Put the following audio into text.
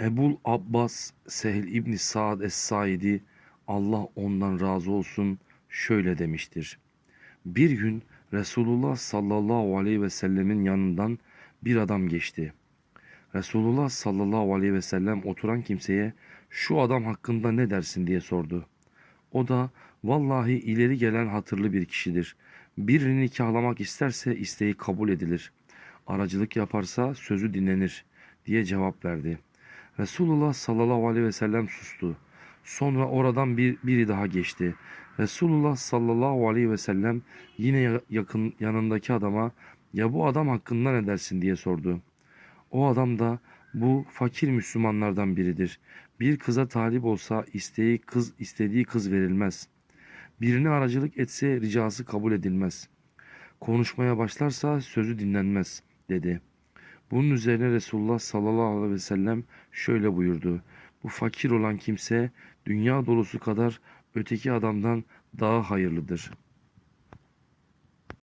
Ebul Abbas Sehl İbni Sa'd Es-Saidi Allah ondan razı olsun şöyle demiştir. Bir gün Resulullah sallallahu aleyhi ve sellemin yanından bir adam geçti. Resulullah sallallahu aleyhi ve sellem oturan kimseye şu adam hakkında ne dersin diye sordu. O da vallahi ileri gelen hatırlı bir kişidir. Birini nikahlamak isterse isteği kabul edilir. Aracılık yaparsa sözü dinlenir diye cevap verdi. Resulullah sallallahu aleyhi ve sellem sustu. Sonra oradan bir, biri daha geçti. Resulullah sallallahu aleyhi ve sellem yine ya- yakın yanındaki adama ya bu adam hakkında ne dersin diye sordu. O adam da bu fakir Müslümanlardan biridir. Bir kıza talip olsa isteği kız istediği kız verilmez. Birine aracılık etse ricası kabul edilmez. Konuşmaya başlarsa sözü dinlenmez dedi. Bunun üzerine Resulullah sallallahu aleyhi ve sellem şöyle buyurdu. Bu fakir olan kimse dünya dolusu kadar öteki adamdan daha hayırlıdır.''